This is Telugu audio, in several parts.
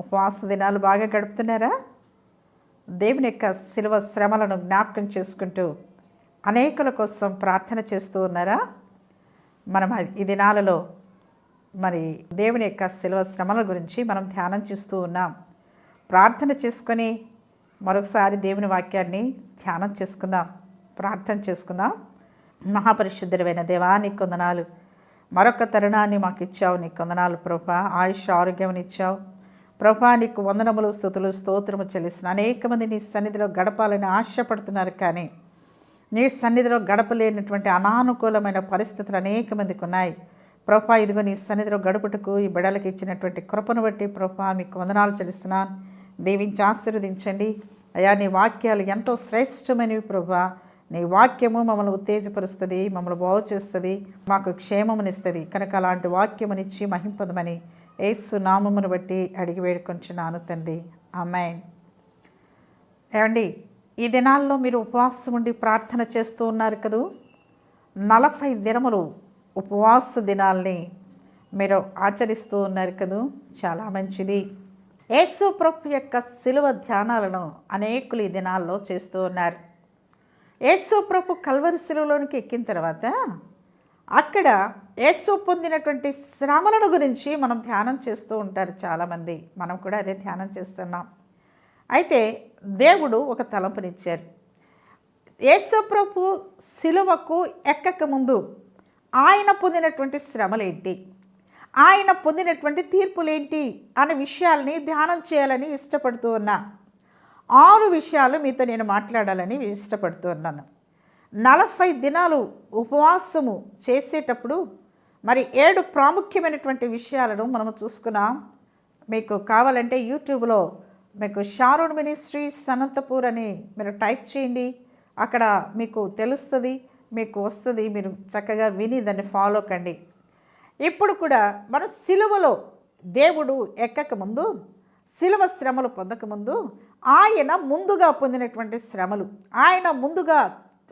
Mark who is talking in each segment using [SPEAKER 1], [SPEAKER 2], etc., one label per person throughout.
[SPEAKER 1] ఉపవాస దినాలు బాగా గడుపుతున్నారా? దేవుని యొక్క శిలువ శ్రమలను జ్ఞాపకం చేసుకుంటూ అనేకుల కోసం ప్రార్థన చేస్తూ ఉన్నారా? మనం ఈ దినాలలో మరి దేవుని యొక్క శిలువ శ్రమల గురించి మనం ధ్యానం చేస్తూ ఉన్నాం. ప్రార్థన చేసుకొని మరొకసారి దేవుని వాక్యాన్ని ధ్యానం చేసుకుందాం. ప్రార్థన చేసుకుందాం. మహాపరిశుద్ధులమైన దేవా నీ కొందనాలు మరొక తరుణాన్ని మాకు ఇచ్చావు నీ కొందనాలు ప్రభా. ఆయుష్ ఆరోగ్యం ఇచ్చావు ప్రభా నీకు వందనములు స్థుతులు స్తోత్రము చెల్లిస్తున్న. అనేక మంది నీ సన్నిధిలో గడపాలని ఆశపడుతున్నారు కానీ నీ సన్నిధిలో గడపలేనటువంటి అనానుకూలమైన పరిస్థితులు అనేక మందికి ఉన్నాయి. ప్రభా ఇదిగో నీ సన్నిధిలో గడుపుటకు ఈ బిడలకు ఇచ్చినటువంటి కృపను బట్టి ప్రభా మీకు వందనాలు చెల్లిస్తున్నాను దీవించి ఆశీర్వదించండి. అయ్యా నీ వాక్యాలు ఎంతో శ్రేష్టమైనవి ప్రభా. నీ వాక్యము మమ్మల్ని ఉత్తేజపరుస్తుంది మమ్మల్ని బాగు చేస్తుంది మాకు క్షేమమునిస్తుంది. కనుక అలాంటి వాక్యమునిచ్చి మహింపదమని ఏసు నామమును బట్టి అడిగి వేడుకొంచున్నాను తండ్రి. అమ్మాయి ఏమండి ఈ దినాల్లో మీరు ఉపవాసం ఉండి ప్రార్థన చేస్తూ ఉన్నారు కదూ? నలభై దినములు ఉపవాస దినాల్ని మీరు ఆచరిస్తూ ఉన్నారు కదూ? చాలా మంచిది. యేసు ప్రభు యొక్క శిలువ ధ్యానాలను అనేకులు ఈ దినాల్లో చేస్తూ ఉన్నారు. యేసు ప్రభు కల్వరి శిలువలోనికి ఎక్కిన తర్వాత అక్కడ యేసు పొందినటువంటి శ్రమలను గురించి మనం ధ్యానం చేస్తూ ఉంటారు చాలామంది. మనం కూడా అదే ధ్యానం చేస్తున్నాం. అయితే దేవుడు ఒక తలంపునిచ్చారు. యేసుప్రభు శిలువకు ఎక్కక ముందు ఆయన పొందినటువంటి శ్రమలేంటి? ఆయన పొందినటువంటి తీర్పులేంటి? అనే విషయాల్ని ధ్యానం చేయాలని ఇష్టపడుతూ ఉన్నా. ఆరు విషయాలు మీతో నేను మాట్లాడాలని ఇష్టపడుతూ ఉన్నాను. నలభై దినాలు ఉపవాసము చేసేటప్పుడు మరి ఏడు ప్రాముఖ్యమైనటువంటి విషయాలను మనము చూసుకున్నాం. మీకు కావాలంటే యూట్యూబ్లో మీకు షారూన్ మినిస్ట్రీస్ అనంతపూర్ అని మీరు టైప్ చేయండి. అక్కడ మీకు తెలుస్తుంది మీకు వస్తుంది మీరు చక్కగా విని దాన్ని ఫాలో కండి. ఇప్పుడు కూడా మనం సిలువలో దేవుడు ఎక్కక ముందు శిలువ శ్రమలు పొందకముందు ఆయన ముందుగా పొందినటువంటి శ్రమలు ఆయన ముందుగా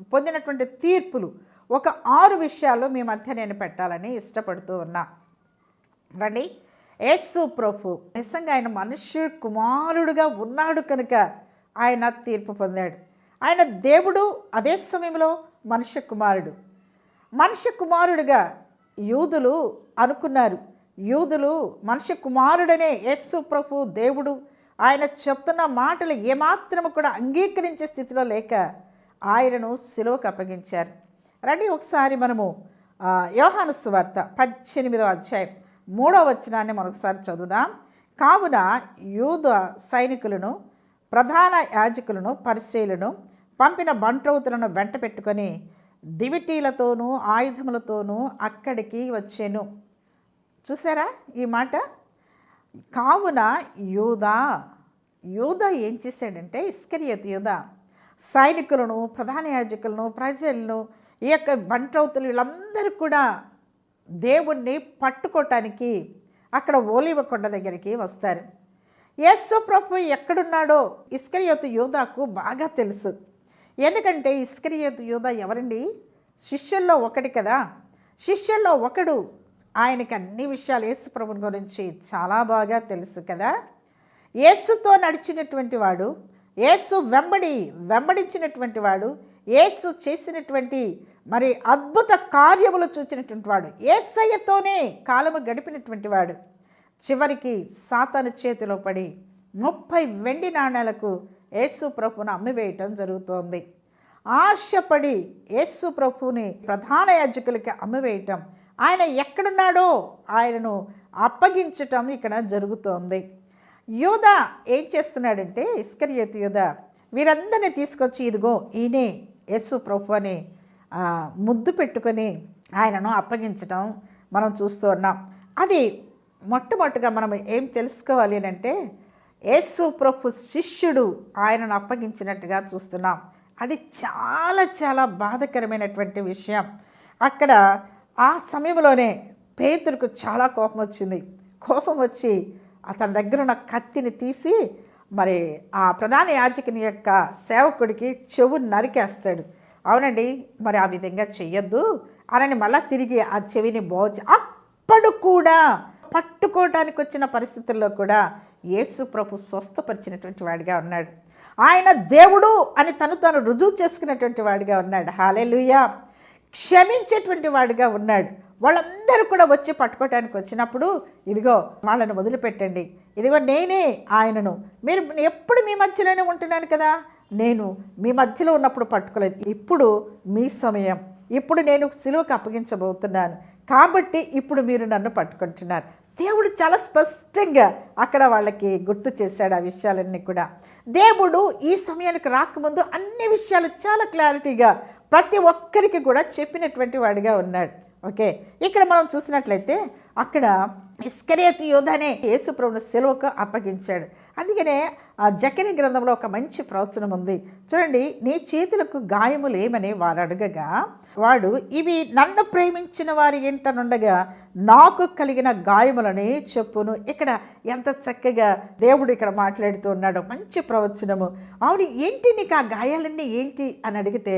[SPEAKER 1] పొందినటువంటి తీర్పులు ఒక ఆరు విషయాలు మీ మధ్య నేను పెట్టాలని ఇష్టపడుతూ ఉన్నా. రండి. యేసు ప్రభు నిజంగా ఆయన మనుష్య కుమారుడుగా ఉన్నాడు కనుక ఆయన తీర్పు పొందాడు. ఆయన దేవుడు అదే సమయంలో మనుష్య కుమారుడు. మనుష్య కుమారుడుగా యూదులు అనుకున్నారు. యూదులు మనుష్య కుమారుడనే యేసు ప్రభు దేవుడు. ఆయన చెప్తున్న మాటలు ఏమాత్రము కూడా అంగీకరించే స్థితిలో లేక ఆయనను సిలువకు అప్పగించారు. రండి ఒకసారి మనము ఆ, యోహాను సువార్త పద్దెనిమిదో అధ్యాయం మూడో వచనాన్ని మరొకసారి చదువుదాం. కావున యూద సైనికులను ప్రధాన యాజకులను పరిచయులను పంపిన బంట్రౌతులను వెంట పెట్టుకొని దివిటీలతోనూ ఆయుధములతోనూ అక్కడికి వచ్చాను. చూసారా ఈ మాట? కావున యూదా యూదా ఏం చేశాడంటే ఇస్కరియత్ యూదా సైనికులను ప్రధాన యాజకులను ప్రజలను ఈ యొక్క బంట్రౌతులు వీళ్ళందరూ కూడా దేవుణ్ణి పట్టుకోవటానికి అక్కడ ఓలివ కొండ దగ్గరికి వస్తారు. యేసు ప్రభు ఎక్కడున్నాడో ఇస్కరియోతు యోధాకు బాగా తెలుసు. ఎందుకంటే ఇస్కరియోతు యోధా ఎవరండి? శిష్యుల్లో ఒకటి కదా. శిష్యుల్లో ఒకడు ఆయనకి అన్ని విషయాలు యేసు ప్రభుని గురించి చాలా బాగా తెలుసు కదా. యేసుతో నడిచినటువంటి వాడు యేసు వెంబడి వెంబడించినటువంటి వాడు యేసు చేసినటువంటి మరి అద్భుత కార్యములు చూచినటువంటి వాడు ఏసయ్యతోనే కాలము గడిపినటువంటి వాడు. చివరికి సాతాను చేతిలో పడి ముప్పై వెండి నాణేలకు యేసు ప్రభును అమ్మివేయటం జరుగుతోంది. ఆశపడి యేసు ప్రభుని ప్రధాన యాజకులకి అమ్మివేయటం ఆయన ఎక్కడున్నాడో ఆయనను అప్పగించటం ఇక్కడ జరుగుతోంది. యోధ ఏం చేస్తున్నాడంటే ఇస్కర్యత్ యూద వీరందరినీ తీసుకొచ్చి ఇదిగో ఈయనే యస్సు ప్రభు అని ముద్దు పెట్టుకొని ఆయనను అప్పగించటం మనం చూస్తూ ఉన్నాం. అది మొట్టమొదటిగా మనం ఏం తెలుసుకోవాలి అని అంటే యేసు ప్రభు శిష్యుడు ఆయనను అప్పగించినట్టుగా చూస్తున్నాం. అది చాలా చాలా బాధకరమైనటువంటి విషయం. అక్కడ ఆ సమయంలోనే పేతురుకు చాలా కోపం వచ్చింది. కోపం వచ్చి అతని దగ్గర ఉన్న కత్తిని తీసి మరి ఆ ప్రధాన యాజకుని యొక్క సేవకుడికి చెవు నరికేస్తాడు. అవునండి మరి ఆ విధంగా చెయ్యొద్దు. అనని మళ్ళా తిరిగి ఆ చెవిని బోచి అప్పుడు కూడా పట్టుకోవటానికి వచ్చిన పరిస్థితుల్లో కూడా యేసు ప్రభు స్వస్థపరిచినటువంటి వాడిగా ఉన్నాడు. ఆయన దేవుడు అని తను తను రుజువు చేసుకున్నటువంటి వాడిగా ఉన్నాడు. హాలేలుయా! క్షమించేటువంటి వాడిగా ఉన్నాడు. వాళ్ళందరూ కూడా వచ్చి పట్టుకోవటానికి వచ్చినప్పుడు ఇదిగో వాళ్ళని వదిలిపెట్టండి. ఇదిగో నేనే ఆయనను. మీరు ఎప్పుడు మీ మధ్యలోనే ఉంటున్నాను కదా? నేను మీ మధ్యలో ఉన్నప్పుడు పట్టుకోలేదు. ఇప్పుడు మీ సమయం. ఇప్పుడు నేను సిలువకు అప్పగించబోతున్నాను. కాబట్టి ఇప్పుడు మీరు నన్ను పట్టుకుంటున్నారు. దేవుడు చాలా స్పష్టంగా అక్కడ వాళ్ళకి గుర్తు చేశాడు ఆ విషయాలన్నీ కూడా. దేవుడు ఈ సమయానికి రాకముందు అన్ని విషయాలు చాలా క్లారిటీగా ప్రతి ఒక్కరికి కూడా చెప్పినటువంటి వాడిగా ఉన్నాడు. ఓకే? ఇక్కడ మనం చూసినట్లయితే అక్కడ ఇస్కరేతు యోధనే యేసుప్రభుని సెలవుకు అప్పగించాడు. అందుకనే ఆ జకరి గ్రంథంలో ఒక మంచి ప్రవచనం ఉంది. చూడండి నీ చేతులకు గాయములు ఏమని వారు అడగగా వాడు ఇవి నన్ను ప్రేమించిన వారి ఏంటనుండగా నాకు కలిగిన గాయములని చెప్పును. ఇక్కడ ఎంత చక్కగా దేవుడు ఇక్కడ మాట్లాడుతూ ఉన్నాడు. మంచి ప్రవచనము. అవును ఏంటి నీకు ఆ గాయాలన్నీ ఏంటి అని అడిగితే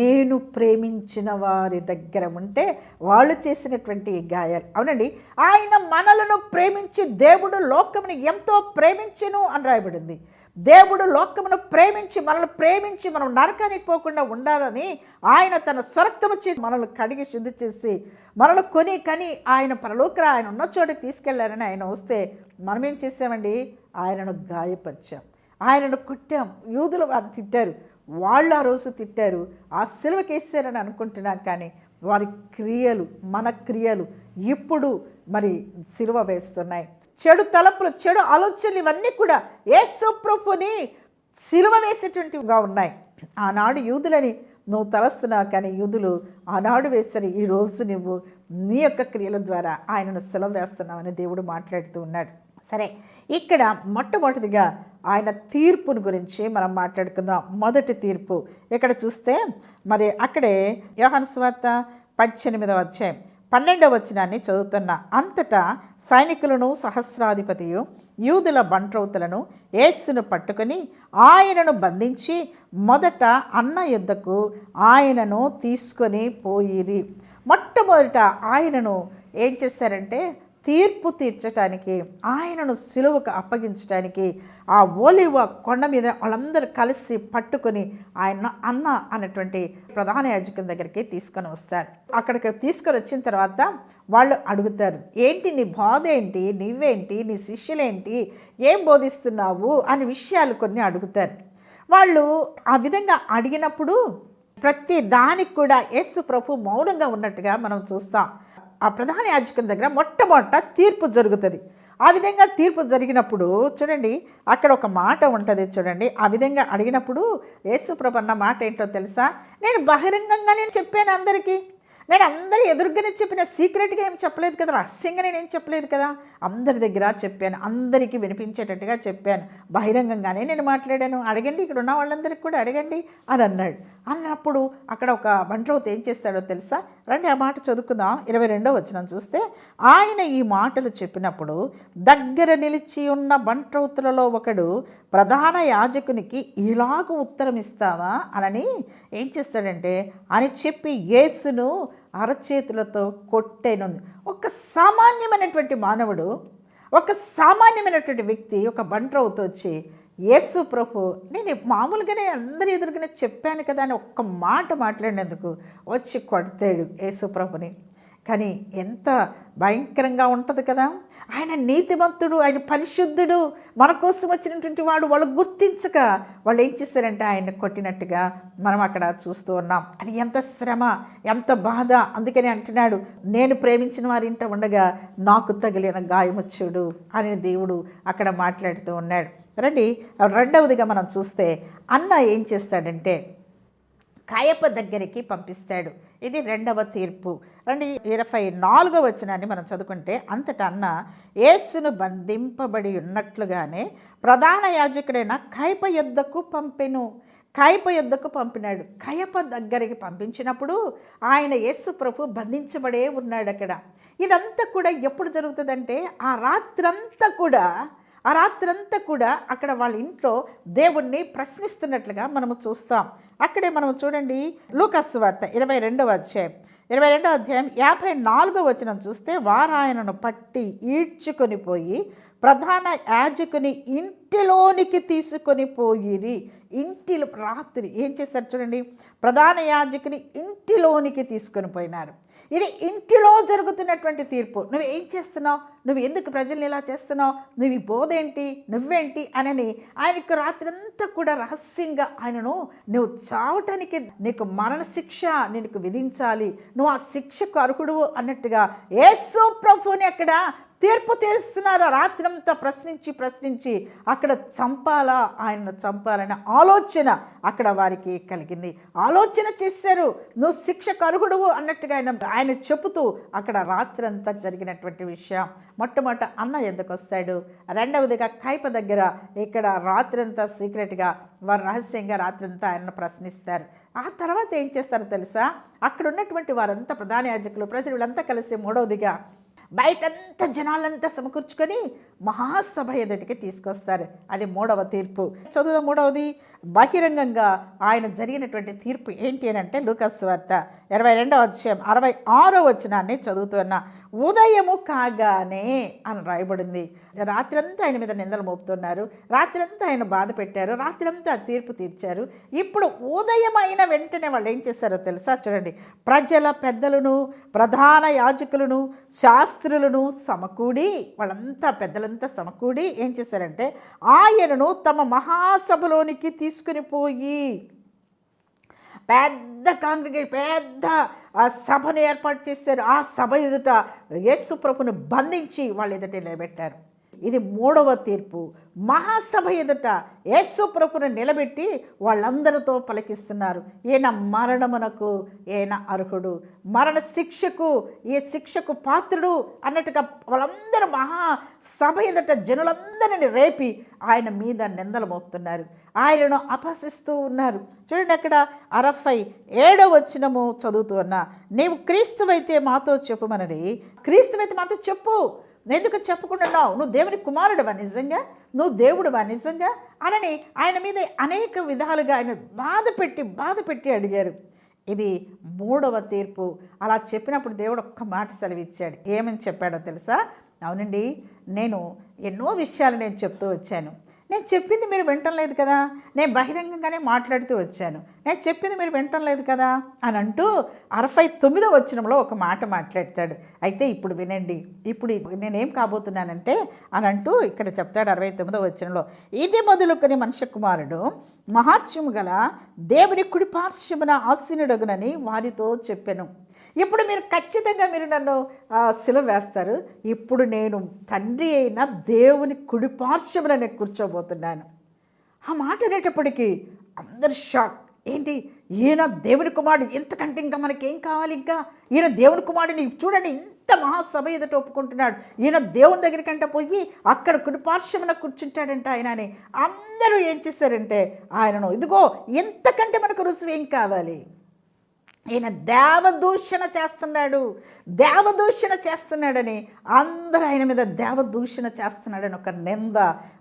[SPEAKER 1] నేను ప్రేమించిన వారి దగ్గర ఉంటే వాళ్ళు చేసినటువంటి గాయాలు. అవునండి. ఆయన మనలను ప్రేమించి దేవుడు లోకముని ఎంతో ప్రేమించెను అని రాయబడింది. దేవుడు లోకమును ప్రేమించి మనల్ని ప్రేమించి మనం నరకానికి పోకుండా ఉండాలని ఆయన తన స్వరక్తము చేసి మనల్ని కడిగి శుద్ధి చేసి మనల్ని కొని కని ఆయన పరలోకర ఆయన ఉన్న చోటుకి తీసుకెళ్ళారని ఆయన వస్తే మనం ఏం చేసామండి? ఆయనను గాయపరిచాం. ఆయనను కుట్టాం. యూదులు వారిని తిట్టారు. వాళ్ళు ఆ రోజు తిట్టారు ఆ సిలువకేసారని అనుకుంటున్నాం కానీ వారి క్రియలు మన క్రియలు ఇప్పుడు మరి సిలువ వేస్తున్నాయి. చెడు తలపులు చెడు ఆలోచనలు ఇవన్నీ కూడా యేసు ప్రభుని సిలువ వేసేటువంటివిగా ఉన్నాయి. ఆనాడు యూదులని నువ్వు తలస్తున్నావు కానీ యూదులు ఆనాడు వేసిన ఈ రోజు నువ్వు నీ యొక్క క్రియల ద్వారా ఆయనను సెలవు వేస్తున్నావని దేవుడు మాట్లాడుతూ ఉన్నాడు. సరే ఇక్కడ మొట్టమొదటిగా ఆయన తీర్పును గురించి మనం మాట్లాడుకుందాం. మొదటి తీర్పు ఇక్కడ చూస్తే మరి అక్కడే యోహన్ స్వార్త పద్దెనిమిదవ అధ్యాయం పన్నెండవ వచనాన్ని చదువుతున్న. అంతటా సైనికులను సహస్రాధిపతియు యూదుల బంట్రౌతులను ఏసును పట్టుకొని ఆయనను బంధించి మొదట అన్న యుద్ధకు ఆయనను తీసుకొని పోయిరి. మొట్టమొదట ఆయనను ఏం చేశారంటే తీర్పు తీర్చటానికి ఆయనను సిలువకు అప్పగించడానికి ఆ ఓలివ కొండ మీద వాళ్ళందరూ కలిసి పట్టుకొని ఆయన అన్న అనేటువంటి ప్రధాన యాజకుని దగ్గరికి తీసుకొని వస్తారు. అక్కడికి తీసుకొని వచ్చిన తర్వాత వాళ్ళు అడుగుతారు ఏంటి నీ బాధ ఏంటి? నీవేంటి? నీ శిష్యులేంటి? ఏం బోధిస్తున్నావు? అనే విషయాలు కొన్ని అడుగుతారు. వాళ్ళు ఆ విధంగా అడిగినప్పుడు ప్రతి దానికి కూడా యేసు ప్రభు మౌనంగా ఉన్నట్టుగా మనం చూస్తాం. ఆ ప్రధాన యాజకుని దగ్గర మొట్టమొదట తీర్పు జరుగుతుంది. ఆ విధంగా తీర్పు జరిగినప్పుడు చూడండి అక్కడ ఒక మాట ఉంటుంది చూడండి. ఆ విధంగా అడిగినప్పుడు యేసుప్రభన్న మాట ఏంటో తెలుసా? నేను బహిరంగంగా నేను చెప్పాను అందరికీ. నేను అందరి ఎదురుగానే చెప్పిన సీక్రెట్గా ఏం చెప్పలేదు కదా? రహస్యంగా నేనేం చెప్పలేదు కదా? అందరి దగ్గర చెప్పాను. అందరికీ వినిపించేటట్టుగా చెప్పాను. బహిరంగంగానే నేను మాట్లాడాను. అడగండి ఇక్కడ ఉన్న వాళ్ళందరికీ కూడా అడగండి అని అన్నాడు. అన్నప్పుడు అక్కడ ఒక బంట్రవత ఏం చేస్తాడో తెలుసా? రండి ఆ మాట చదువుకుందాం. ఇరవై రెండో వచ్చిన చూస్తే ఆయన ఈ మాటలు చెప్పినప్పుడు దగ్గర నిలిచి ఉన్న బంట్రౌతులలో ఒకడు ప్రధాన యాజకునికి ఇలాగ ఉత్తరం ఇస్తావా? అనని ఏం చేస్తాడంటే అని చెప్పి యేసును అరచేతులతో కొట్టేనుంది. ఒక సామాన్యమైనటువంటి మానవుడు ఒక సామాన్యమైనటువంటి వ్యక్తి ఒక బంట్రవుతో వచ్చి యేసు ప్రభు నేను మామూలుగానే అందరి ఎదురుగానే చెప్పాను కదా అని ఒక్క మాట మాట్లాడినందుకు వచ్చి కొడతాడు యేసు ప్రభుని. కానీ ఎంత భయంకరంగా ఉంటుంది కదా? ఆయన నీతిమంతుడు ఆయన పరిశుద్ధుడు మన కోసం వచ్చినటువంటి వాడు వాళ్ళు గుర్తించక వాళ్ళు ఏం చేశారంటే ఆయన కొట్టినట్టుగా మనం అక్కడ చూస్తూ ఉన్నాం. అది ఎంత శ్రమ ఎంత బాధ. అందుకని అంటున్నాడు నేను ప్రేమించిన వారి ఇంట ఉండగా నాకు తగిలిన గాయముచ్చుడు అని దేవుడు అక్కడ మాట్లాడుతూ ఉన్నాడు. రండి రెండవదిగా మనం చూస్తే అన్న ఏం చేస్తాడంటే కాయప దగ్గరికి పంపిస్తాడు. ఇది రెండవ తీర్పు. రెండు ఇరవై నాలుగవ వచనాన్ని మనం చదువుకుంటే అంతటా అన్న యేసును బంధింపబడి ఉన్నట్లుగానే ప్రధాన యాజకుడైన కైప యుద్ధకు పంపెను. కైప యుద్ధకు పంపినాడు. కయప దగ్గరికి పంపించినప్పుడు ఆయన యేసు ప్రభు బంధించబడే ఉన్నాడు అక్కడ ఇదంతా కూడా ఎప్పుడు జరుగుతుందంటే ఆ రాత్రంతా కూడా ఆ రాత్రంతా కూడా అక్కడ వాళ్ళ ఇంట్లో దేవుణ్ణి ప్రశ్నిస్తున్నట్లుగా మనము చూస్తాం. అక్కడే మనం చూడండి లూకస్ వార్త ఇరవై రెండవ అధ్యాయం. ఇరవై రెండో అధ్యాయం యాభై నాలుగో వచనం చూస్తే వారాయనను పట్టి ఈడ్చుకొని పోయి ప్రధాన యాజకుని ఇంటిలోనికి తీసుకొని పోయిరి. ఇంటిలో రాత్రి ఏం చేశారు చూడండి. ప్రధాన యాజకుని ఇంటిలోనికి తీసుకొని పోయినారు. ఇది ఇంటిలో జరుగుతున్నటువంటి తీర్పు. నువ్వు ఏం చేస్తున్నావు? నువ్వు ఎందుకు ప్రజల్ని ఇలా చేస్తున్నావు? నువ్వు ఈ బోధేంటి? నువ్వేంటి? అనని ఆయనకు రాత్రంతా కూడా రహస్యంగా ఆయనను నువ్వు చావటానికి నీకు మరణశిక్ష నీకు విధించాలి. నువ్వు ఆ శిక్షకు అర్హుడు అన్నట్టుగా యేసు ప్రభుని అక్కడ తీర్పు తీస్తున్నారు. రాత్రంతా ప్రశ్నించి ప్రశ్నించి అక్కడ చంపాలా? ఆయనను చంపాలనే ఆలోచన అక్కడ వారికి కలిగింది. ఆలోచన చేశారు. నువ్వు శిక్షకు అర్హుడువు అన్నట్టుగా ఆయన ఆయన చెబుతూ అక్కడ రాత్రంతా జరిగినటువంటి విషయం. మొట్టమొదట అన్న ఎందుకు వస్తాడు? రెండవదిగా కైప దగ్గర ఇక్కడ రాత్రంతా సీక్రెట్గా వారు రహస్యంగా రాత్రంతా ఆయనను ప్రశ్నిస్తారు. ఆ తర్వాత ఏం చేస్తారో తెలుసా? అక్కడ ఉన్నటువంటి వారంతా ప్రధాన యాజకులు ప్రజలు వీళ్ళంతా కలిసి మూడవదిగా బయటంతా జనాలంతా సమకూర్చుకొని మహాసభ ఎదుటికి తీసుకొస్తారు. అది మూడవ తీర్పు. చదువు మూడవది బహిరంగంగా ఆయన జరిగినటువంటి తీర్పు ఏంటి అని అంటే లూకస్ వార్త. ఇరవై రెండవ అధ్యాయం అరవై ఆరో వచనాన్ని చదువుతున్న ఉదయము కాగానే అని రాయబడింది. రాత్రంతా ఆయన మీద నిందలు మోపుతున్నారు. రాత్రంతా ఆయన బాధ పెట్టారు. రాత్రంతా తీర్పు తీర్చారు. ఇప్పుడు ఉదయం అయిన వెంటనే వాళ్ళు ఏం చేశారో తెలుసా? చూడండి. ప్రజల పెద్దలను ప్రధాన యాజకులను శాస్త్రులను సమకూడి వాళ్ళంతా పెద్దలంతా సమకూడి ఏం చేశారంటే ఆయనను తమ మహాసభలోనికి తీసుకుని పోయి పెద్ద కాంగ్రిగేషన్ పెద్ద ఆ సభను ఏర్పాటు చేశారు. ఆ సభ ఎదుట యేసు ప్రభును బంధించి వాళ్ళు ఎదుట నిలబెట్టారు. ఇది మూడవ తీర్పు. మహాసభ ఎదుట యేసు నిలబెట్టి వాళ్ళందరితో పలికిస్తున్నారు. ఈయన మరణమునకు ఈయన అర్హుడు. మరణ శిక్షకు ఈ శిక్షకు పాత్రుడు అన్నట్టుగా వాళ్ళందరూ మహాసభ ఎదుట జనులందరిని రేపి ఆయన మీద నిందలు మోపుతున్నారు. ఆయనను అపహసిస్తూ ఉన్నారు. చూడండి అక్కడ అరఫై ఏడవ వచ్చినము చదువుతూ ఉన్నా. నీవు క్రీస్తువైతే మాతో చెప్పుమనని. క్రీస్తువైతే మాతో చెప్పు. ఎందుకు చెప్పుకుంటున్నావు నువ్వు దేవుని కుమారుడువా నిజంగా? నువ్వు దేవుడువా నిజంగా? అనని ఆయన మీద అనేక విధాలుగా ఆయన బాధ పెట్టి బాధ పెట్టి అడిగారు. ఇది మూడవ తీర్పు. అలా చెప్పినప్పుడు దేవుడు ఒక్క మాట సెలవిచ్చాడు. ఏమని చెప్పాడో తెలుసా? అవునండి నేను ఎన్నో విషయాలు నేను చెప్తూ వచ్చాను. నేను చెప్పింది మీరు వింటం లేదు కదా. నేను బహిరంగంగానే మాట్లాడుతూ వచ్చాను. నేను చెప్పింది మీరు వింటం లేదు కదా అని అంటూ అరవై తొమ్మిదో వచ్చినంలో ఒక మాట మాట్లాడతాడు. అయితే ఇప్పుడు వినండి. ఇప్పుడు నేనేం కాబోతున్నానంటే అని అంటూ ఇక్కడ చెప్తాడు అరవై తొమ్మిదో వచ్చినంలో ఇది మొదలుకొని మనుష్య కుమారుడు మహాత్యము గల దేవుని కుడి పార్శ్వమున ఆసీనుడగునని వారితో చెప్పాను. ఇప్పుడు మీరు ఖచ్చితంగా మీరు నన్ను శిల వేస్తారు. ఇప్పుడు నేను తండ్రి అయిన దేవుని కుడిపార్శ్వమున నేను కూర్చోబోతున్నాను. ఆ మాట అనేటప్పటికీ అందరు షాక్. ఏంటి? ఈయన దేవుని కుమారుడు ఇంతకంటే ఇంకా మనకేం కావాలి ఇంకా? ఈయన దేవుని కుమారుడిని చూడండి ఇంత మహాసభ ఎదుట ఒప్పుకుంటున్నాడు. ఈయన దేవుని దగ్గరికంట పోయి అక్కడ కుడిపార్శ్వమున కూర్చుంటాడంట ఆయన అని అందరూ ఏం చేశారంటే ఆయనను ఇదిగో ఇంతకంటే మనకు రుసువు ఏం కావాలి? ఈయన దేవదూషణ చేస్తున్నాడు. దేవదూషణ చేస్తున్నాడని అందరూ ఆయన మీద దేవదూషణ చేస్తున్నాడని ఒక నింద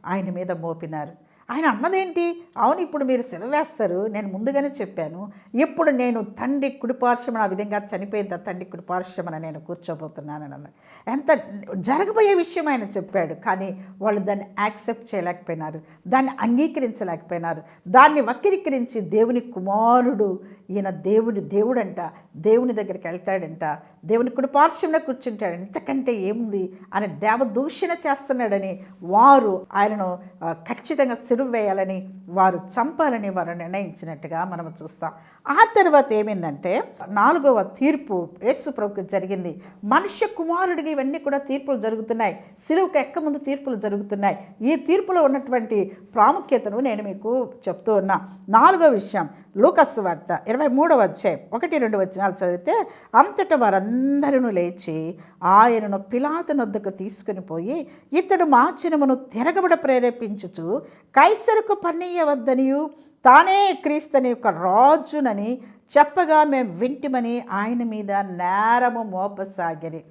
[SPEAKER 1] ఆయన మీద మోపినారు. ఆయన అన్నదేంటి? అవును ఇప్పుడు మీరు సెలవేస్తారు నేను ముందుగానే చెప్పాను. ఇప్పుడు నేను తండ్రి కుడిపార్శ్వమన ఆ విధంగా చనిపోయిన తండ్రి కుడిపార్శ్వమన నేను కూర్చోబోతున్నానని అన్నాడు. ఎంత జరగబోయే విషయం ఆయన చెప్పాడు కానీ వాళ్ళు దాన్ని యాక్సెప్ట్ చేయలేకపోయినారు. దాన్ని అంగీకరించలేకపోయినారు. దాన్ని వక్రీకరించి దేవుని కుమారుడు ఈయన దేవుని దేవుడంట దేవుని దగ్గరికి వెళ్తాడంట దేవుని కుడిపార్శ్వంలో కూర్చుంటాడు. ఇంతకంటే ఏముంది? అని దేవదూషణ చేస్తున్నాడని వారు ఆయనను ఖచ్చితంగా వేయాలని వారు చంపాలని వారు నిర్ణయించినట్టుగా మనం చూస్తాం. ఆ తర్వాత ఏమైందంటే నాలుగవ తీర్పు యేసు ప్రభుకి జరిగింది. మనుష్య కుమారుడికి ఇవన్నీ కూడా తీర్పులు జరుగుతున్నాయి. సిలువకు ఎక్క ముందు తీర్పులు జరుగుతున్నాయి. ఈ తీర్పులో ఉన్నటువంటి ప్రాముఖ్యతను నేను మీకు చెప్తూ ఉన్నా. నాలుగో విషయం లూకస్ వార్త ఇరవై మూడవ అధ్యాయం ఒకటి రెండు వచనాలు చదివితే అంతట వారందరూ లేచి ఆయనను పిలాతునొద్దకు తీసుకుని పోయి ఇతడు మాచినమును తిరగబడ ప్రేరేపించుచు కైసరుకు పన్నీయవద్దనియు తానే క్రీస్తుని ఒక రాజునని చెప్పగా మేము వింటిమని ఆయన మీద నేరము మోపసాగిరి.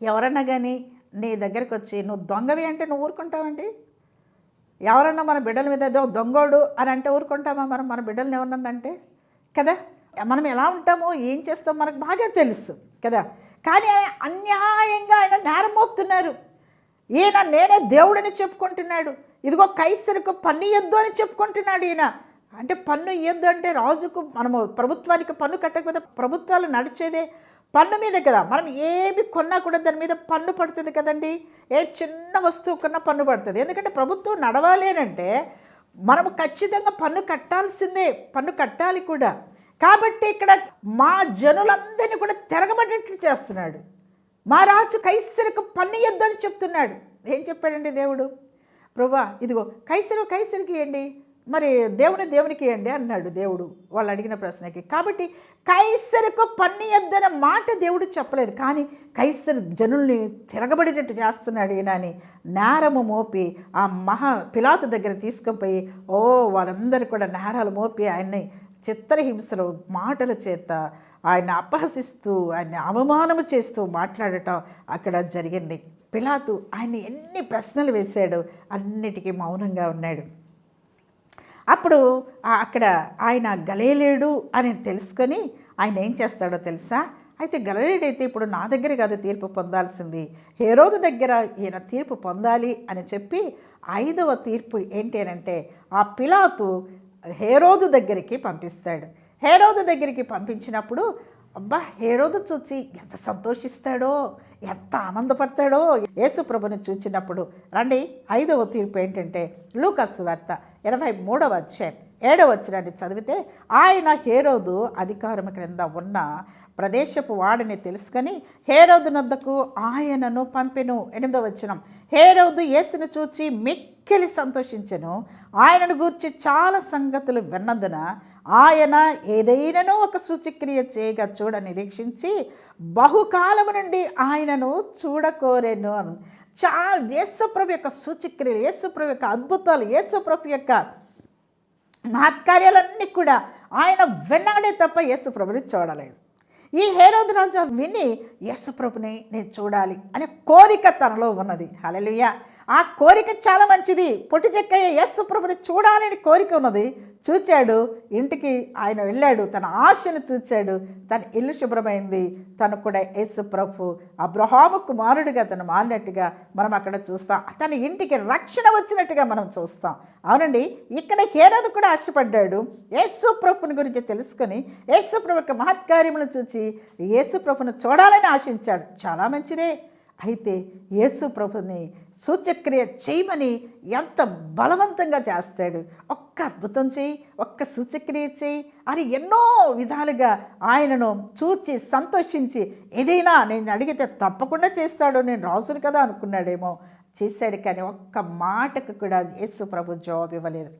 [SPEAKER 1] ఎవరన్నా కానీ నీ దగ్గరకు వచ్చి నువ్వు దొంగవి అంటే నువ్వు ఊరుకుంటావండి? ఎవరన్నా మన బిడ్డల మీద ఏదో దొంగోడు అని అంటే ఊరుకుంటామా? మనం మన బిడ్డలను ఎవరన్నా అంటే? కదా? మనం ఎలా ఉంటామో ఏం చేస్తామో మనకు బాగా తెలుసు కదా? కానీ ఆయన అన్యాయంగా ఆయన నేరం మోపుతున్నారు ఈయన నేనే దేవుడని చెప్పుకుంటున్నాడు. ఇదిగో కైసరుకు పన్ను ఇయ్యొద్దు అని చెప్పుకుంటున్నాడు ఈయన. అంటే పన్ను ఇయ్యద్దు అంటే రాజుకు మనము ప్రభుత్వానికి పన్ను కట్టకపోతే ప్రభుత్వాలు నడిచేదే. పన్ను మీద కదా. మనం ఏమి కొన్నా కూడా దాని మీద పన్ను పడుతుంది కదండి. ఏ చిన్న వస్తువు కొన్నా పన్ను పడుతుంది. ఎందుకంటే ప్రభుత్వం నడవాలి అని అంటే మనము ఖచ్చితంగా పన్ను కట్టాల్సిందే పన్ను కట్టాలి కూడా. కాబట్టి ఇక్కడ మా జనులందరినీ కూడా తిరగబడేట్లు చేస్తున్నాడు. మా రాజు కైసరకు పన్ను ఇయ్యొద్దని చెప్తున్నాడు. ఏం చెప్పాడండి దేవుడు? ప్రభా ఇదిగో కైసరు కైసరికి ఇవ్వండి మరి దేవుని దేవునికి అండి అన్నాడు దేవుడు వాళ్ళు అడిగిన ప్రశ్నకి. కాబట్టి కైసరకు పన్ను ఇయ్యొద్దన్న మాట దేవుడు చెప్పలేదు. కానీ కైసరు జనుల్ని తిరగబడేటట్టు చేస్తున్నాడు ఈయన అని నేరము మోపి ఆ మహా పిలాతు దగ్గర తీసుకుపోయి ఓ వారందరూ కూడా నేరాలు మోపి ఆయన్ని చిత్రహింసలు మాటల చేత ఆయన అపహసిస్తూ ఆయన అవమానము చేస్తూ మాట్లాడటం అక్కడ జరిగింది. పిలాతు ఆయన ఎన్ని ప్రశ్నలు వేశాడు అన్నిటికీ మౌనంగా ఉన్నాడు. అప్పుడు అక్కడ ఆయన గలేలేడు అని తెలుసుకొని ఆయన ఏం చేస్తాడో తెలుసా? అయితే గలలేడైతే ఇప్పుడు నా దగ్గర కాదు తీర్పు పొందాల్సింది. హేరోదు దగ్గర ఈయన తీర్పు పొందాలి అని చెప్పి ఐదవ తీర్పు ఏంటి అని అంటే ఆ పిలాతు హేరోదు దగ్గరికి పంపిస్తాడు. హేరోదు దగ్గరికి పంపించినప్పుడు అబ్బా హేరోదు చూచి ఎంత సంతోషిస్తాడో ఎంత ఆనందపడతాడో యేసు ప్రభుని చూచినప్పుడు. రండి ఐదవ తీర్పు ఏంటంటే లూకస్ వార్త ఇరవై మూడవ అధ్యాయం ఏడవ వచ్చినాన్ని చదివితే ఆయన హేరోదు అధికారం క్రింద ఉన్న ప్రదేశపు వాడిని తెలుసుకొని హేరోదు నద్దకు ఆయనను పంపెను. ఎనిమిదవ వచ్చినం హేరోదు యేసును చూచి మిక్కిలి సంతోషించెను. ఆయనను గూర్చి చాలా సంగతులు విన్నందున ఆయన ఏదైనానో ఒక సూచక్రియ చేయగా చూడ నిరీక్షించి బహుకాలము నుండి ఆయనను చూడకోరేను అని. చా యేసుప్రభు యొక్క సూచక్రియలు యేసుప్రభు యొక్క అద్భుతాలు యేసుప్రభు యొక్క మహత్కార్యాలన్నీ కూడా ఆయన విన్నాడే తప్ప యేసుప్రభుని చూడలేదు. ఈ హేరోద్ రాజా విని యేసుప్రభుని నేను చూడాలి అనే కోరిక తనలో ఉన్నది. హల్లెలూయా! ఆ కోరిక చాలా మంచిది. పొట్టి చెక్కయ్య యేసుప్రభుని చూడాలని కోరిక ఉన్నది. చూచాడు. ఇంటికి ఆయన వెళ్ళాడు. తన ఆశను చూచాడు. తన ఇల్లు శుభ్రమైంది. తను కూడా యేసుప్రభు అబ్రహాము కుమారుడిగా తను మారినట్టుగా మనం అక్కడ చూస్తాం. తన ఇంటికి రక్షణ వచ్చినట్టుగా మనం చూస్తాం. అవునండి? ఇక్కడ హేరదు కూడా ఆశపడ్డాడు. యేసు ప్రభుని గురించి తెలుసుకొని యేసు ప్రభు యొక్క మహత్కార్యములను చూచి యేసు ప్రభును చూడాలని ఆశించాడు. చాలా మంచిదే. అయితే యేసు ప్రభుని సూచక్రియ చేయమని ఎంత బలవంతంగా చేస్తాడు. ఒక్క అద్భుతం చేయి ఒక్క సూచక్రియ చేయి అని ఎన్నో విధాలుగా ఆయనను చూచి సంతోషించి ఏదైనా నేను అడిగితే తప్పకుండా చేస్తాడు నేను రాజును కదా అనుకున్నాడేమో చేశాడు కానీ ఒక్క మాటకు కూడా యేసు ప్రభు జవాబు ఇవ్వలేదు.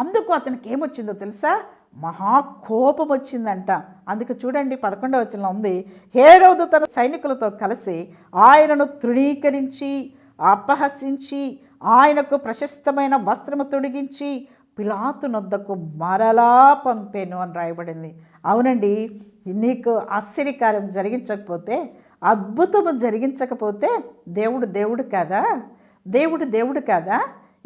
[SPEAKER 1] అందుకు అతనికి ఏమొచ్చిందో తెలుసా? మహా కోపం వచ్చిందంట. అందుకు చూడండి పదకొండవ వచనంలో ఉంది హేరోదు తన సైనికులతో కలిసి ఆయనను తృణీకరించి అపహసించి ఆయనకు ప్రశస్తమైన వస్త్రము తొడిగించి పిలాతు నొద్దకు మరలా పంపాను అని రాయబడింది. అవునండి నీకు ఆశ్చర్యకార్యం జరిగించకపోతే అద్భుతము జరిగించకపోతే దేవుడు దేవుడు కాదా? దేవుడు దేవుడు కాదా?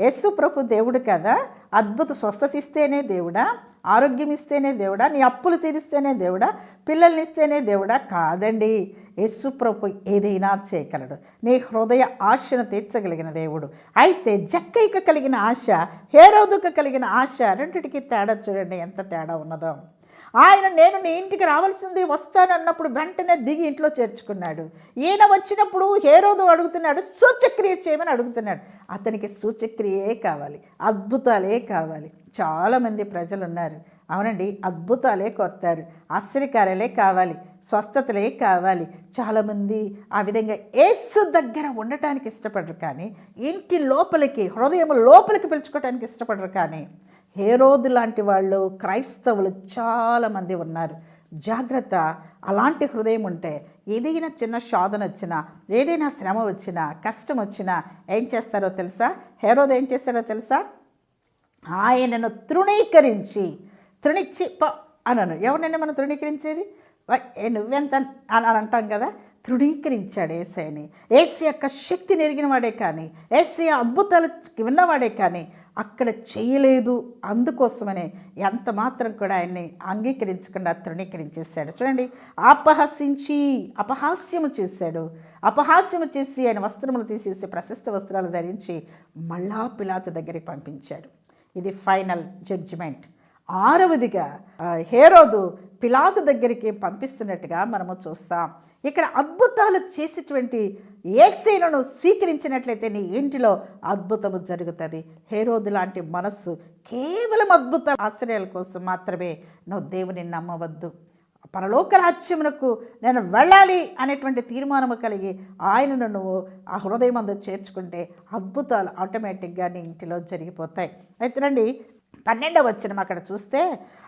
[SPEAKER 1] యేసు ప్రభు దేవుడు కదా. అద్భుత స్వస్థత ఇస్తేనే దేవుడా. ఆరోగ్యం ఇస్తేనే దేవుడా. నీ అప్పులు తీరిస్తేనే దేవుడా. పిల్లల్ని ఇస్తేనే దేవుడా. కాదండి. యేసు ప్రభు ఏదైనా చేయగలడు. నీ హృదయ ఆశను తీర్చగలిగిన దేవుడు. అయితే జక్కైక కలిగిన ఆశ హేరోదుకు కలిగిన ఆశ రెండిటికి తేడా చూడండి. ఎంత తేడా ఉన్నదో. ఆయన నేను నీ ఇంటికి రావాల్సింది వస్తాను అన్నప్పుడు వెంటనే దిగి ఇంట్లో చేర్చుకున్నాడు. ఈయన వచ్చినప్పుడు హేరోదు అడుగుతున్నాడు సూచక్రియ చేయమని అడుగుతున్నాడు. అతనికి సూచక్రియే కావాలి అద్భుతాలే కావాలి. చాలామంది ప్రజలు ఉన్నారు అవునండి అద్భుతాలే కొడతారు ఆశ్చర్యకార్యాలే కావాలి స్వస్థతలే కావాలి. చాలామంది ఆ విధంగా ఏసు దగ్గర ఉండటానికి ఇష్టపడరు కానీ ఇంటి లోపలికి హృదయం లోపలికి పిలుచుకోవటానికి ఇష్టపడరు కానీ హేరోదు లాంటి వాళ్ళు క్రైస్తవులు చాలామంది ఉన్నారు. జాగ్రత్త అలాంటి హృదయం ఉంటే ఏదైనా చిన్న శోధన వచ్చినా ఏదైనా శ్రమ వచ్చినా కష్టం వచ్చినా ఏం చేస్తారో తెలుసా? హేరోదు ఏం చేస్తారో తెలుసా? ఆయనను తృణీకరించి తృణిచ్చి ప అనను ఎవరినైనా మనం తృణీకరించేది? నువ్వెంత అని అని అంటాం కదా? తృణీకరించాడు ఏసైని. ఏసీ యొక్క శక్తి నెరిగిన వాడే కానీ ఏసీ అద్భుతాలు విన్నవాడే కానీ అక్కడ చేయలేదు అందుకోసమనే ఎంత మాత్రం కూడా ఆయన్ని అంగీకరించకుండా తృణీకరించేశాడు. చూడండి అపహసించి అపహాస్యము చేశాడు. అపహాస్యము చేసి ఆయన వస్త్రములు తీసేసి ప్రశస్త వస్త్రాలు ధరించి మళ్ళా పిలాతు దగ్గరికి పంపించాడు. ఇది ఫైనల్ జడ్జిమెంట్. ఆరవదిగా హేరోదు పిలాతు దగ్గరికి పంపిస్తున్నట్టుగా మనము చూస్తాం. ఇక్కడ అద్భుతాలు చేసేటువంటి ఏసీలను స్వీకరించినట్లయితే నీ ఇంటిలో అద్భుతము జరుగుతుంది. హేరోదు లాంటి మనస్సు కేవలం అద్భుత ఆశ్రయాల కోసం మాత్రమే నువ్వు దేవుని నమ్మవద్దు. పరలోక రాజ్యమునకు నేను వెళ్ళాలి అనేటువంటి తీర్మానము కలిగి ఆయనను నువ్వు ఆ హృదయం అందు చేర్చుకుంటే అద్భుతాలు ఆటోమేటిక్గా నీ ఇంటిలో జరిగిపోతాయి. అయితే రండి పన్నెండవ వచ్చిన అక్కడ చూస్తే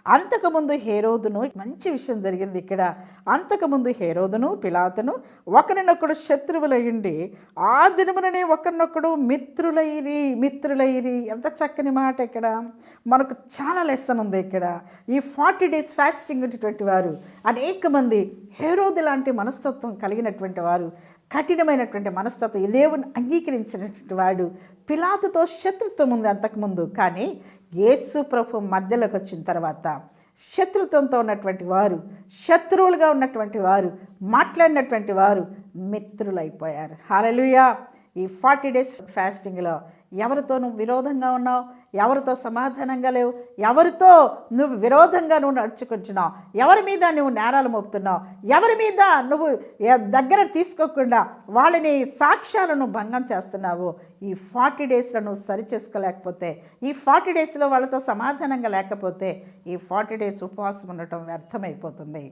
[SPEAKER 1] అంతకుముందు హేరోదును మంచి విషయం జరిగింది ఇక్కడ. అంతకుముందు హేరోదును పిలాతును ఒకరినొకడు శత్రువులయ్యుండి ఆ దినముననే ఒకరినొకడు మిత్రులైరి మిత్రులైరి. ఎంత చక్కని మాట ఇక్కడ. మనకు చాలా లెసన్ ఉంది ఇక్కడ. ఈ ఫార్టీ డేస్ ఫాస్టింగ్ ఉన్నటువంటి వారు అనేక మంది హేరోదు లాంటి మనస్తత్వం కలిగినటువంటి వారు కఠినమైనటువంటి మనస్తత్వం దేవుని అంగీకరించినటువంటి వాడు పిలాతుతో శత్రుత్వం ఉంది అంతకుముందు. కానీ యేసు ప్రభు మధ్యలోకి వచ్చిన తర్వాత శత్రుత్వంతో ఉన్నటువంటి వారు శత్రువులుగా ఉన్నటువంటి వారు మాట్లాడినటువంటి వారు మిత్రులైపోయారు. హాలలుయా ఈ ఫార్టీ డేస్ ఫాస్టింగ్లో ఎవరితో నువ్వు విరోధంగా ఉన్నావు? ఎవరితో సమాధానంగా లేవు? ఎవరితో నువ్వు విరోధంగా నువ్వు నడుచుకుంటున్నావు? ఎవరి మీద నువ్వు నేరాలు మోపుతున్నావు? ఎవరి మీద నువ్వు దగ్గర తీసుకోకుండా వాళ్ళని సాక్ష్యాలను భంగం చేస్తున్నావు? ఈ ఫార్టీ డేస్లో నువ్వు సరి చేసుకోలేకపోతే ఈ ఫార్టీ డేస్లో వాళ్ళతో సమాధానంగా లేకపోతే ఈ ఫార్టీ డేస్ ఉపవాసం ఉండటం వ్యర్థమైపోతుంది.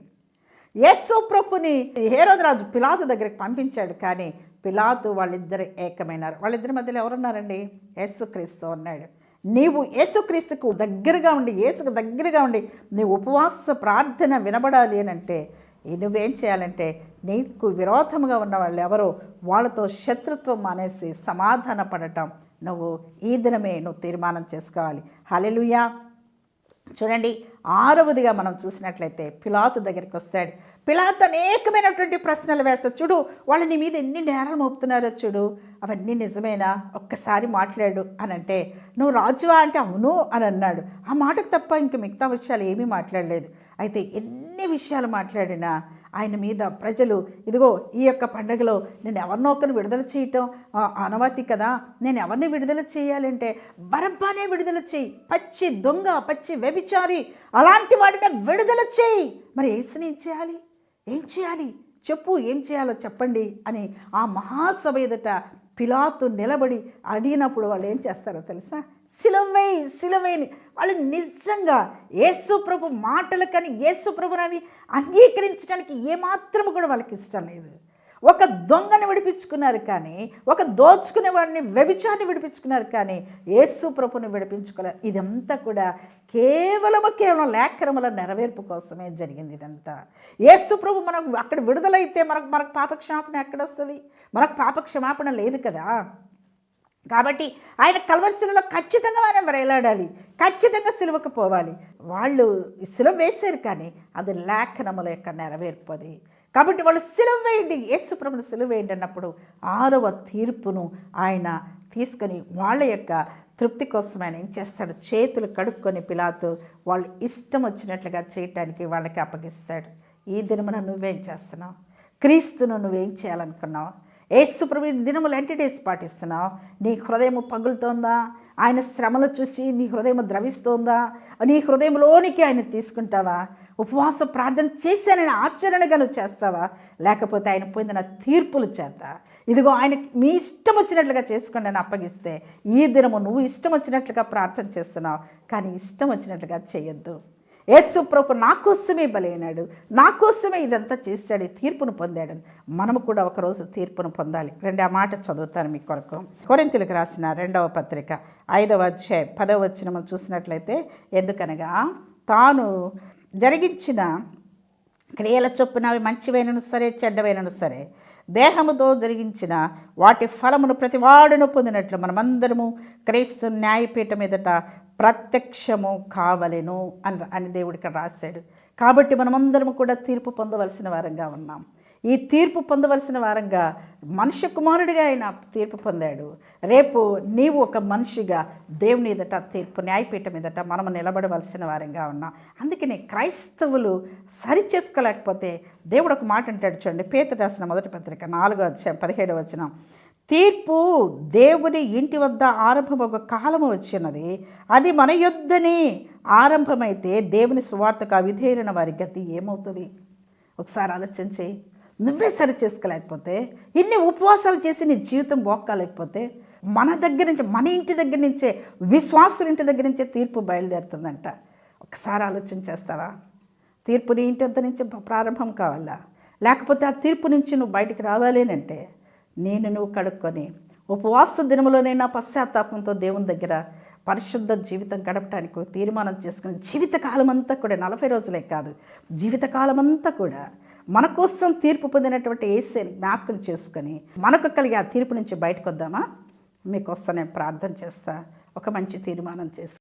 [SPEAKER 1] యేసు ప్రభుని హేరోదరాజు పిలాతు దగ్గరికి పంపించాడు కానీ పిలాతు వాళ్ళిద్దరు ఏకమైనారు. వాళ్ళిద్దరి మధ్యలో ఎవరున్నారండి? యేసుక్రీస్తు ఉన్నాడు నీవు యేసుక్రీస్తుకు దగ్గరగా ఉండి యేసుకు దగ్గరగా ఉండి నీ ఉపవాస ప్రార్థన వినబడాలి అని అంటే నువ్వేం చేయాలంటే నీకు విరోధముగా ఉన్న వాళ్ళు ఎవరు వాళ్ళతో శత్రుత్వం మానేసి సమాధాన పడటం నువ్వు ఈ దినమే నువ్వు తీర్మానం చేసుకోవాలి. హలెలుయా చూడండి ఆరవదిగా మనం చూసినట్లయితే పిలాతు దగ్గరికి వస్తాడు. పిలాత్ అనేకమైనటువంటి ప్రశ్నలు వేస్తాడు. చూడు వాళ్ళు నీ మీద ఎన్ని నేరాలు మోపుతున్నారో చూడు. అవన్నీ నిజమేనా? ఒక్కసారి మాట్లాడు అని అంటే నువ్వు రాజువా? అంటే అవును అని అన్నాడు. ఆ మాటకు తప్ప ఇంక మిగతా విషయాలు ఏమీ మాట్లాడలేదు. అయితే ఎన్ని విషయాలు మాట్లాడినా ఆయన మీద ప్రజలు ఇదిగో ఈ యొక్క పండుగలో నేను ఎవరినో ఒకరిని విడుదల చేయటం ఆ, అనవతి కదా నేను ఎవరిని విడుదల చేయాలంటే బరబ్బానే విడుదల చేయి పచ్చి దొంగ పచ్చి వ్యభిచారి అలాంటి వాడిని విడుదల చేయి. మరి ఏసుని ఏం చేయాలి? ఏం చేయాలి? చెప్పు ఏం చేయాలో చెప్పండి అని ఆ మహాసభ ఎదుట పిలాతు నిలబడి అడిగినప్పుడు వాళ్ళు ఏం చేస్తారో తెలుసా? సిలవై సిలవైని వాళ్ళు నిజంగా యేసుప్రభు మాటలు కానీ యేసుప్రభుని అంగీకరించడానికి ఏమాత్రం కూడా వాళ్ళకి ఇష్టం లేదు. ఒక దొంగని విడిపించుకున్నారు కానీ ఒక దోచుకునే వాడిని వ్యభిచారిని విడిపించుకున్నారు కానీ యేసు ప్రభుని విడిపించుకోలేదు ఇదంతా కూడా కేవలము కేవలం లేఖరముల నెరవేర్పు కోసమే జరిగింది ఇదంతా. యేసు ప్రభు మనకు అక్కడ విడుదలైతే మనకు మనకు పాపక్షమాపణ ఎక్కడ వస్తుంది? మనకు పాపక్షమాపణ లేదు కదా? కాబట్టి ఆయన కల్వరిశిలలో ఖచ్చితంగా ఆయన వేలాడాలి ఖచ్చితంగా సిలువకు పోవాలి. వాళ్ళు సిలువ వేశారు కానీ అది లేఖనముల యొక్క నెరవేర్పు అది కాబట్టి వాళ్ళు సిలువ వేయండి. యేసు ప్రభుని సిలువ వేయండి అన్నప్పుడు ఆరవ తీర్పును ఆయన తీసుకొని వాళ్ళ యొక్క తృప్తి కోసం ఆయన ఏం చేస్తాడు? చేతులు కడుక్కొని పిలాతు వాళ్ళు ఇష్టం వచ్చినట్లుగా చేయటానికి వాళ్ళకి అప్పగిస్తాడు. ఈ దినమున నువ్వేం చేస్తున్నావు? క్రీస్తును నువ్వేం చేయాలనుకున్నావు? ఏసు ప్రభు దినములు ఎంటీ డేస్ పాటిస్తున్నావు? నీ హృదయం పగులుతోందా? ఆయన శ్రమలు చూచి నీ హృదయం ద్రవిస్తోందా? నీ హృదయంలోనికి ఆయన తీసుకుంటావా? ఉపవాస ప్రార్థన చేశానని ఆచరణగా నువ్వు చేస్తావా? లేకపోతే ఆయన పొందిన తీర్పులు చేత. ఇదిగో ఆయన మీ ఇష్టం వచ్చినట్లుగా చేసుకోండి అని అప్పగిస్తే ఈ దినము నువ్వు ఇష్టం వచ్చినట్లుగా ప్రార్థన చేస్తున్నావు. కానీ ఇష్టం వచ్చినట్లుగా చేయొద్దు. యేసు ప్రభు నా కోసమే బలైనాడు నా కోసమే ఇదంతా చేశాడు ఈ తీర్పును పొందాడు. మనము కూడా ఒకరోజు తీర్పును పొందాలి. రెండు ఆ మాట చదువుతాను మీ కొరకు. కొరింతలకు రాసిన రెండవ పత్రిక ఐదవ అధ్యాయం పదవ వచ్చిన మనం చూసినట్లయితే ఎందుకనగా తాను జరిగించిన క్రియల చొప్పున అవి మంచివైనను సరే చెడ్డవైనను సరే దేహముతో జరిగించిన వాటి ఫలమును ప్రతివాడును పొందినట్లు మనమందరము క్రీస్తు న్యాయపీఠం ఎదుట ప్రత్యక్షము కావలెను అని అని దేవుడు ఇక్కడ రాశాడు. కాబట్టి మనమందరము కూడా తీర్పు పొందవలసిన వారంగా ఉన్నాం. ఈ తీర్పు పొందవలసిన వారంగా మనుష్య కుమారుడిగా ఆయన తీర్పు పొందాడు. రేపు నీవు ఒక మనిషిగా దేవుని ఎదుట తీర్పు న్యాయపీఠం ఎదుట మనము నిలబడవలసిన వారంగా ఉన్నాం. అందుకనే క్రైస్తవులు సరి చేసుకోలేకపోతే దేవుడు ఒక మాట అంటాడు చూడండి. పేత రాసిన మొదటి పత్రిక నాలుగో వచ్చాం పదిహేడవ వచ్చినాం తీర్పు దేవుని ఇంటి వద్ద ఆరంభం ఒక కాలము వచ్చినది అది మన యొద్దని ఆరంభమైతే దేవుని సువార్తకు అవిధేరిన వారి గతి ఏమవుతుంది? ఒకసారి ఆలోచించి నువ్వే సరి చేసుకోలేకపోతే ఇన్ని ఉపవాసాలు చేసి నీ జీవితం బోక్కాలేకపోతే మన దగ్గర నుంచి మన ఇంటి దగ్గర నుంచే విశ్వాసుల ఇంటి దగ్గర నుంచే తీర్పు బయలుదేరుతుందంట. ఒకసారి ఆలోచన చేస్తావా? తీర్పు నీ ఇంటి వద్ద నుంచి ప్రారంభం కావాలా? లేకపోతే ఆ తీర్పు నుంచి నువ్వు బయటికి రావాలేనంటే నేను నువ్వు కడుక్కొని ఉపవాస దినములోనైనా పశ్చాత్తాపంతో దేవుని దగ్గర పరిశుద్ధ జీవితం గడపడానికి తీర్మానం చేసుకుని జీవితకాలం అంతా కూడా నలభై రోజులే కాదు జీవితకాలం అంతా కూడా మన కోసం తీర్పు పొందినటువంటి ఏసే జ్ఞాపకం చేసుకొని మనకు కలిగే ఆ తీర్పు నుంచి బయటకు వద్దామా? మీకోసం నేను ప్రార్థన చేస్తా. ఒక మంచి తీర్మానం చేసి